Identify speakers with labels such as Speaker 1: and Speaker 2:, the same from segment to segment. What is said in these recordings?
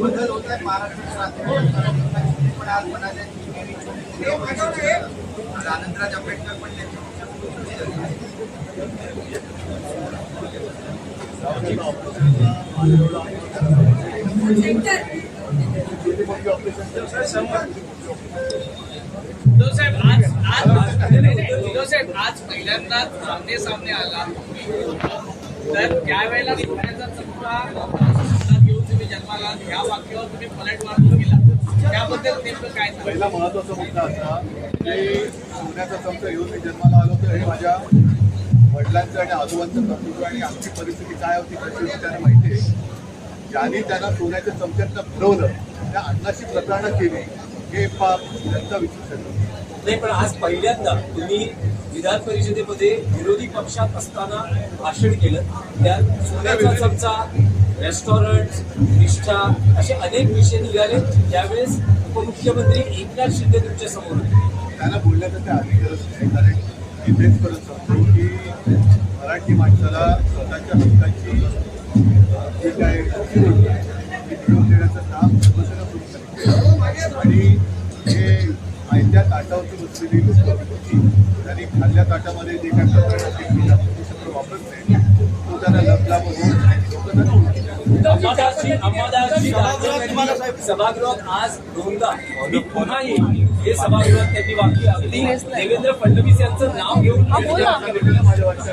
Speaker 1: बदल होत आहे आज आनंदराज आंबेडकर पण
Speaker 2: आज पहिल्यांदाच सामने सामने आला. तर त्यावेळेला सोन्याचा चमचा हातात घेऊन तुम्ही जन्माला आलात. ह्या वाक्यावर तुम्ही पलटवार केला त्याबद्दल नेमकं काय सांगाल?
Speaker 3: पहिला महत्त्वाचा मुद्दा असा की सोन्याचा चमचा घेऊन मी जन्माला आलो तर हे माझ्या वडिलांचं आणि आजोबांचं कर्तृत्व आणि आमची परिस्थिती काय होती कशी होती त्यांना माहिती आहे ज्यांनी त्यांना सोन्याच्या चमच्यातनं फिरवलं त्या अण्णाची प्रतारणा केली हे पाप त्यांचा विचार
Speaker 4: नाही पण आज पहिल्यांदा तुम्ही विधान परिषदेमध्ये विरोधी पक्षात असताना भाषण केलं. त्यात सोन्याचा चमचा रेस्टॉरंट निष्ठा असे अनेक विषय निघाले. त्यावेळेस उपमुख्यमंत्री एकनाथ शिंदे तुमच्यासमोर होते.
Speaker 3: त्यांना बोलण्याचं ते आधी गरज नाही कारण मी तेच करत सांगतो की मराठी माणसाला स्वतःच्या हक्काची जी काय आयत्या ताटावरती बसलेली लोक होती. त्यांनी खाल्ल्या ताटामध्ये जे काय ते सगळं वापरत नाही तो
Speaker 4: अंबादासजी राजकारण सभागृहात आज दोनदा मी पुन्हा येईल हे सभागृहात त्यांनी वाक्य अगदी देवेंद्र फडणवीस यांचं नाव घेऊन
Speaker 3: माझ्या वाटतं.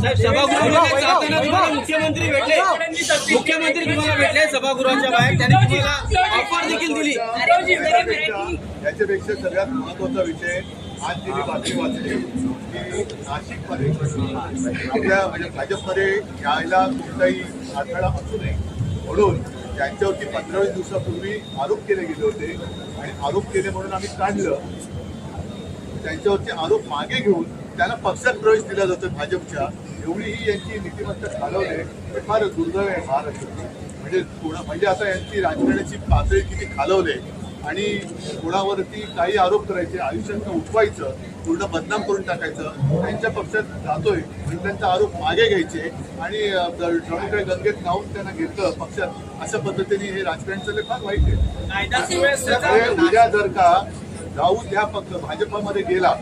Speaker 5: सभागृहामध्ये जाताना तुम्हाला मुख्यमंत्री भेटले. मुख्यमंत्री तुम्हाला भेटले सभागृहाच्या बाहेर. त्यांनी तुम्हाला ऑफर देखील दिली.
Speaker 3: याच्यापेक्षा याच्यापेक्षा सगळ्यात महत्त्वाचा विषय आज जी मी बातमी वाचली की नाशिकमध्ये आपल्या म्हणजे भाजपमध्ये यायला कोणताही अडथळा असू नये. म्हणून त्यांच्यावरती पंधरा वीस दिवसापूर्वी आरोप केले गेले होते आणि आरोप केले म्हणून आम्ही काढलं. त्यांच्यावरचे आरोप मागे घेऊन त्यांना पक्षात प्रवेश दिला जातो भाजपच्या. एवढी ही यांची नीतिमत्ता चालवणे हे फार दुर्दैव आहे महाराष्ट्रात. म्हणजे कोणा म्हणजे आता यांची राजकारणाची पातळी किती खालवले आणि कोणावरती काही आरोप करायचे आयुष्यात उठवायचं पूर्ण बदनाम करून टाकायचं त्यांच्या पक्षात जातोय म्हणजे त्यांचा आरोप मागे घ्यायचे आणि ड्रॉईकडे गंगेत लावून त्यांना घेतलं पक्षात अशा पद्धतीने हे राजकारण चालले फार वाईट आहे. उद्या जर का दाऊद ह्या पक्ष भाजपमध्ये गेला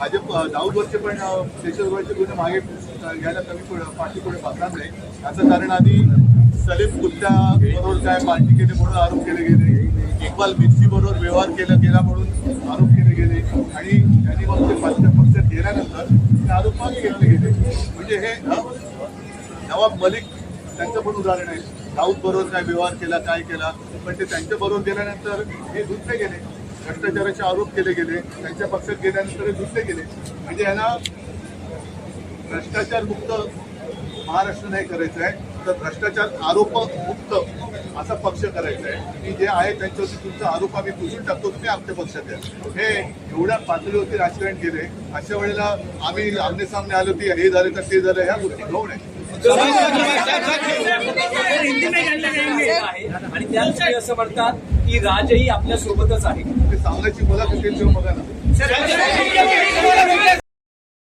Speaker 3: तर दाऊदवरचे पण शेषवरचे गुन्हे मागे घ्यायला कमी पुढे पाठी पुढे बघणार नाही. याचं कारण आधी सलीम कुत्त्या बरोबर काय पार्टी केली म्हणून आरोप केले गेले. इक्बाल मिर्ची बरोबर व्यवहार केला गेला म्हणून आरोप केले गेले. आणि त्यांनी मग ते पक्ष पक्षात गेल्यानंतर ते आरोप मागे घेतले गेले. म्हणजे हे नवाब मलिक त्यांचं पण उदाहरण आहे. दाऊद बरोबर काय व्यवहार केला काय केला. पण ते त्यांच्या बरोबर गेल्यानंतर हे धुतले गेले. भ्रष्टाचाराचे आरोप केले गेले त्यांच्या पक्षात गेल्यानंतर दुसरे धुतले गेले. म्हणजे यांना भ्रष्टाचार मुक्त महाराष्ट्र नाही करायचं आहे तर भ्रष्टाचार आरोप मुक्त असा पक्ष करायचा आहे. की जे आहे त्यांच्यावरती तुमचा आरोप आम्ही पुसून टाकतो तुम्ही आमच्या पक्षात या. हे एवढ्या पातळीवरती राजकारण केले अशा वेळेला आम्ही आमने सामने आलो की हे झालं तर ते झालं ह्या गोष्टी घेऊन आहे
Speaker 4: आणि त्याविषयी असं म्हणतात की राजही आपल्या सोबतच आहे
Speaker 3: सांगायची मला बघा ना